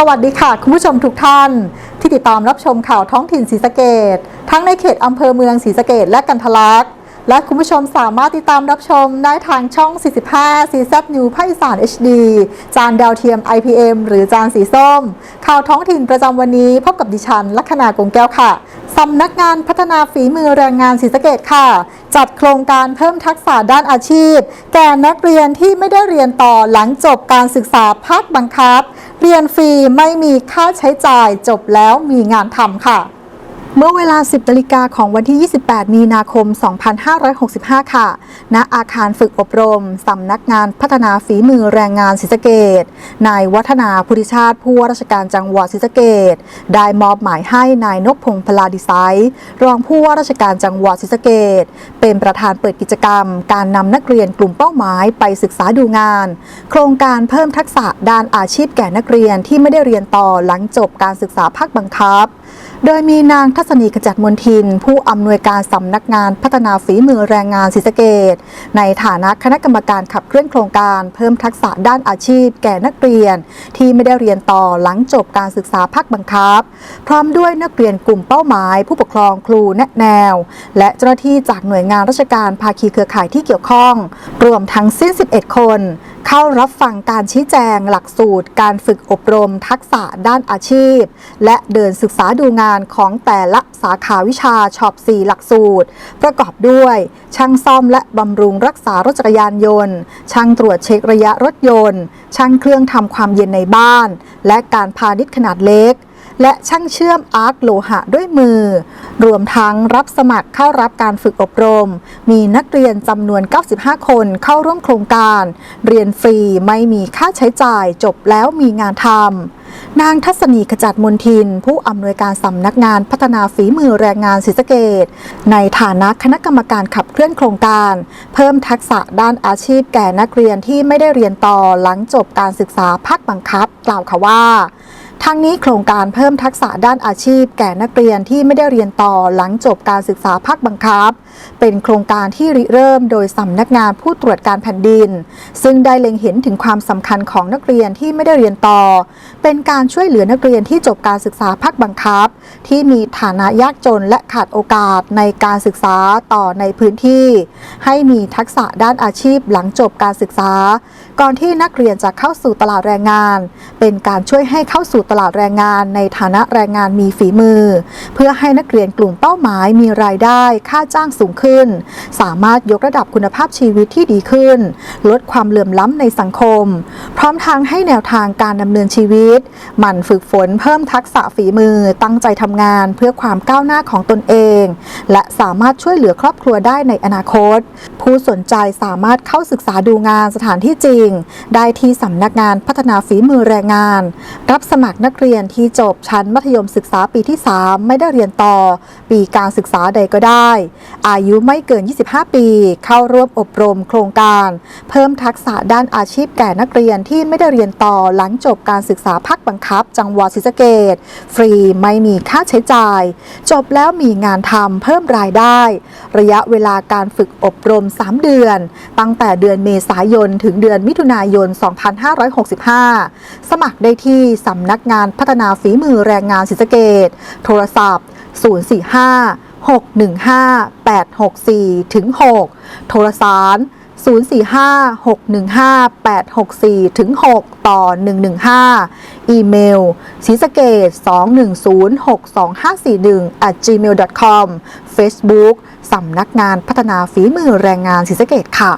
สวัสดีค่ะ คุณผู้ชมทุกท่าน ที่ติดตามรับชมข่าวท้องถิ่นศรีสะเกดทั้งในเขตอำเภอเมืองศรีสะเกดและกันทะลักและคุณผู้ชมสามารถติดตามรับชมได้ทางช่อง 45 CZ New ภาคอีสาน HD จานดาวเทียม IPM หรือจานสีส้ม ข่าวท้องถิ่นประจำวันนี้พบกับดิฉันลัคนา กงแก้วค่ะ สำนักงานพัฒนาฝีมือแรงงานศรีสะเกดค่ะ จัดโครงการเพิ่มทักษะด้านอาชีพ แก่นักเรียนที่ไม่ได้เรียนต่อหลังจบการศึกษาภาคบังคับ เรียนฟรีไม่มีค่าใช้จ่ายจบแล้วมีงานทำค่ะ เมื่อเวลา 10นาฬิกาของวันที่ 28 มีนาคม 2565 ค่ะ ณ อาคารฝึกอบรม สำนักงานพัฒนาฝีมือแรงงานศรีสะเกดนายวัฒนาพุทธิชาติผู้ว่าราชการจังหวัดศรีสะเกดได้มอบหมายให้นายนพพงศ์พลาดิไซน์รองผู้ว่าราชการจังหวัดศรีสะเกดเป็นประธานเปิดกิจกรรม การนำนักเรียนกลุ่มเป้าหมายไปศึกษาดูงาน โครงการเพิ่มทักษะด้านอาชีพแก่นักเรียนที่ไม่ได้เรียนต่อหลังจบการศึกษาภาคบังคับ โดยมีนางทัศนีขจัดมนทิน ผู้อำนวยการสำนักงานพัฒนาฝีมือแรงงานศรีสะเกดในฐานะคณะกรรมการขับเคลื่อนโครงการเพิ่มทักษะด้านอาชีพ แก่นักเรียน ที่ไม่ได้เรียนต่อหลังจบการศึกษาภาคบังคับ พร้อมด้วยนักเรียนกลุ่มเป้าหมาย ผู้ปกครองครูแนะแนว และเจ้าหน้าที่จากหน่วยงานราชการภาคีเครือข่ายที่เกี่ยวข้อง รวมทั้งสิ้น 11 คน เข้ารับฟังการชี้แจงหลักสูตร การฝึกอบรมทักษะด้านอาชีพ และเดินศึกษาดูงานของแต่ละสาขาวิชาช็อป 4 หลักสูตร ประกอบด้วย ช่างซ่อมและบำรุงรักษารถจักรยานยนต์ ช่างตรวจเช็คระยะรถยนต์ ช่างเครื่องทำความเย็นในบ้าน และการพาณิชย์ขนาดเล็ก และช่างเชื่อมอาร์คโลหะด้วยมือ รวมทั้งรับสมัครเข้ารับการฝึกอบรม มีนักเรียนจำนวน 95 คนเข้าร่วมโครงการ เรียนฟรีไม่มีค่าใช้จ่ายจบแล้วมีงานทำนางทัศนีขจัดมนทิน ผู้อำนวยการสำนักงานพัฒนาฝีมือแรงงานศรีสะเกดในฐานะคณะกรรมการขับเคลื่อนโครงการ เพิ่มทักษะด้านอาชีพแก่นักเรียนที่ไม่ได้เรียนต่อหลังจบการศึกษาภาคบังคับ กล่าวค่ะว่า ทั้งนี้โครงการเพิ่มทักษะด้านอาชีพ แก่นักเรียนที่ไม่ได้เรียนต่อหลังจบการศึกษาภาคบังคับ เป็นโครงการที่ริเริ่มโดยสำนักงานผู้ตรวจการแผ่นดิน ซึ่งได้เล็งเห็นถึงความสำคัญของนักเรียนที่ไม่ได้เรียนต่อ เป็นการช่วยเหลือนักเรียนที่จบการศึกษาภาคบังคับ ที่มีฐานะยากจนและขาดโอกาสในการศึกษาต่อในพื้นที่ ให้มีทักษะด้านอาชีพหลังจบการศึกษา ก่อนที่นักเรียนจะเข้าสู่ตลาดแรงงาน เป็นการช่วยให้เข้าสู่ตลาดแรงงานในฐานะแรงงานมีฝีมือ เพื่อให้นักเรียนกลุ่มเป้าหมายมีรายได้ค่าจ้างสูงขึ้น สามารถยกระดับคุณภาพชีวิตที่ดีขึ้น ลดความเหลื่อมล้ำในสังคม พร้อมทางให้แนวทางการดำเนินชีวิต หมั่นฝึกฝนเพิ่มทักษะฝีมือตั้งใจทำงานเพื่อความก้าวหน้าของตนเอง และสามารถช่วยเหลือครอบครัวได้ในอนาคต ผู้สนใจสามารถเข้าศึกษาดูงานสถานที่จริง ได้ที่สำนักงานพัฒนาฝีมือแรงงาน รับสมัครนักเรียนที่จบชั้นมัธยมศึกษาปีที่ 3 ไม่ได้เรียนต่อ ปีการศึกษาใดก็ได้ อายุไม่เกิน 25 ปี เข้าร่วมอบรมโครงการ เพิ่มทักษะด้านอาชีพแก่นักเรียนที่ไม่ได้เรียนต่อหลังจบการศึกษาภาคบังคับ จังหวัดศรีสะเกดฟรีไม่มีค่าใช้จ่าย จบแล้วมีงานทำเพิ่มรายได้ ระยะเวลาการฝึกอบรม 3 เดือน ตั้งแต่เดือนเมษายน ถึงเดือนมิถุนายน 2565 สมัครได้ที่สำนักงานพัฒนาฝีมือแรงงานศรีสะเกดโทรศัพท์ 045 615 864 ถึง 6 โทรสาร 0 045-615-864ถึง6ต่อ 115 อีเมลสีสเกต210 62541 at gmail.com Facebook สำนักงานพัฒนาฝีมือแรงงานศรีสเกตค่ะ